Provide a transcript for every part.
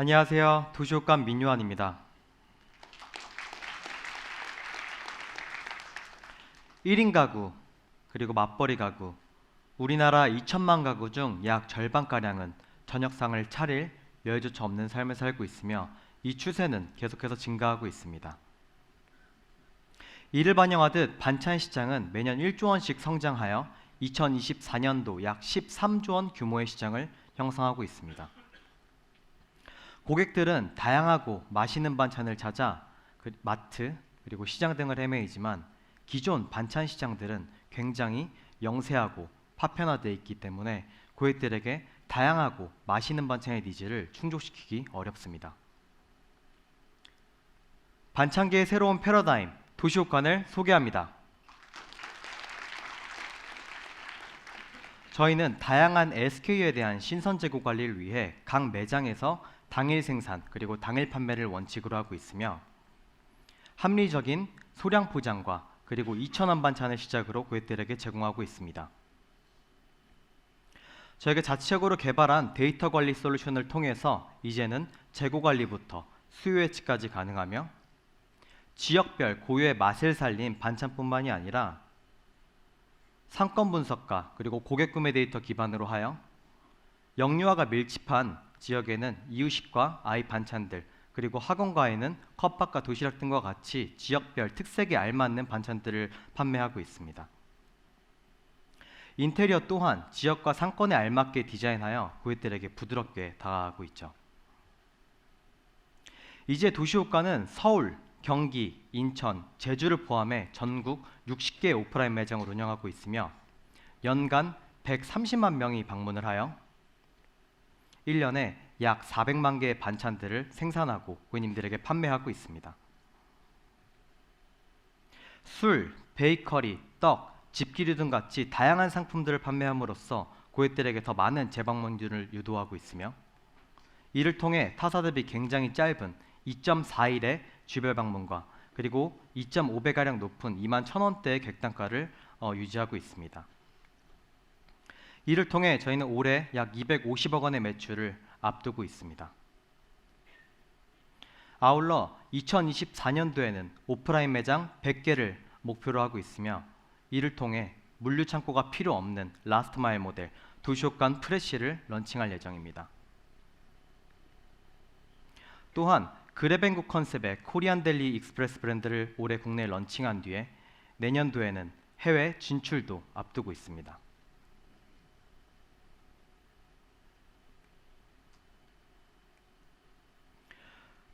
안녕하세요. 도시옥감 민요한입니다. 1인 가구 그리고 맞벌이 가구 우리나라 2천만 가구 중 약 절반가량은 저녁상을 차릴 여유조차 없는 삶을 살고 있으며 이 추세는 계속해서 증가하고 있습니다. 이를 반영하듯 반찬 시장은 매년 1조 원씩 성장하여 2024년도 약 13조 원 규모의 시장을 형성하고 있습니다. 고객들은 다양하고 맛있는 반찬을 찾아 그 마트 그리고 시장 등을 헤매이지만 기존 반찬 시장들은 굉장히 영세하고 파편화되어 있기 때문에 고객들에게 다양하고 맛있는 반찬의 니즈를 충족시키기 어렵습니다. 반찬계의 새로운 패러다임 도시옥관을 소개합니다. 저희는 다양한 SKU에 대한 신선 재고 관리를 위해 각 매장에서 당일 생산 그리고 당일 판매를 원칙으로 하고 있으며 합리적인 소량 포장과 그리고 2,000원 반찬을 시작으로 고객들에게 제공하고 있습니다. 저희가 자체적으로 개발한 데이터 관리 솔루션을 통해서 이제는 재고 관리부터 수요 예측까지 가능하며 지역별 고유의 맛을 살린 반찬뿐만이 아니라 상권 분석과 그리고 고객 구매 데이터 기반으로 하여 영유아가 밀집한 지역에는 이유식과 아이 반찬들 그리고 학원가에는 컵밥과 도시락 등과 같이 지역별 특색에 알맞는 반찬들을 판매하고 있습니다. 인테리어 또한 지역과 상권에 알맞게 디자인하여 고객들에게 부드럽게 다가가고 있죠. 이제 도시호가는 서울, 경기, 인천, 제주를 포함해 전국 60개 오프라인 매장을 운영하고 있으며 연간 130만 명이 방문을 하여 1년에 약 400만 개의 반찬들을 생산하고 고객님들에게 판매하고 있습니다. 술, 베이커리, 떡, 집기류 등 같이 다양한 상품들을 판매함으로써 고객들에게 더 많은 재방문율을 유도하고 있으며 이를 통해 타사 대비 굉장히 짧은 2.4일의 주별 방문과 그리고 2.5배 가량 높은 2만 1,000원대의 객단가를 어, 유지하고 있습니다. 이를 통해 저희는 올해 약 250억 원의 매출을 앞두고 있습니다. 아울러 2024년도에는 오프라인 매장 100개를 목표로 하고 있으며 이를 통해 물류 창고가 필요 없는 라스트 마일 모델 도시옥간 프레쉬를 런칭할 예정입니다. 또한 그래뱅구 컨셉의 코리안 델리 익스프레스 브랜드를 올해 국내에 런칭한 뒤에 내년도에는 해외 진출도 앞두고 있습니다.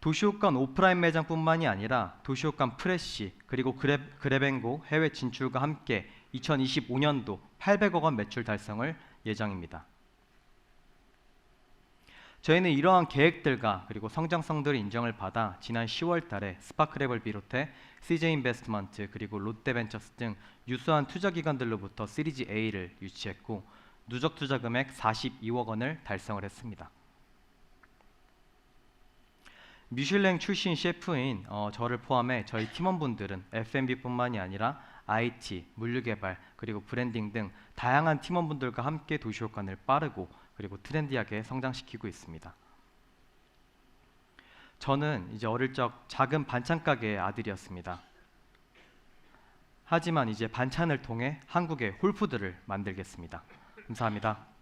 도시옥간 오프라인 매장뿐만이 아니라 도시옥간 프레쉬 그리고 그래, 그래뱅고 해외 진출과 함께 2025년도 800억 원 매출 달성을 예정입니다. 저희는 이러한 계획들과 그리고 성장성들을 인정을 받아 지난 10월 달에 스파크랩을 비롯해 CJ 인베스트먼트 그리고 롯데벤처스 등 유수한 투자 기관들로부터 시리즈 A를 유치했고 누적 투자 금액 42억 원을 달성을 했습니다. 미슐랭 출신 셰프인 어, 저를 포함해 저희 팀원분들은 F&B뿐만이 아니라 IT, 물류개발, 그리고 브랜딩 등 다양한 팀원분들과 함께 도시효과를 빠르고 그리고 트렌디하게 성장시키고 있습니다. 저는 이제 어릴 적 작은 반찬 가게의 아들이었습니다. 하지만 이제 반찬을 통해 한국의 홀푸드를 만들겠습니다. 감사합니다.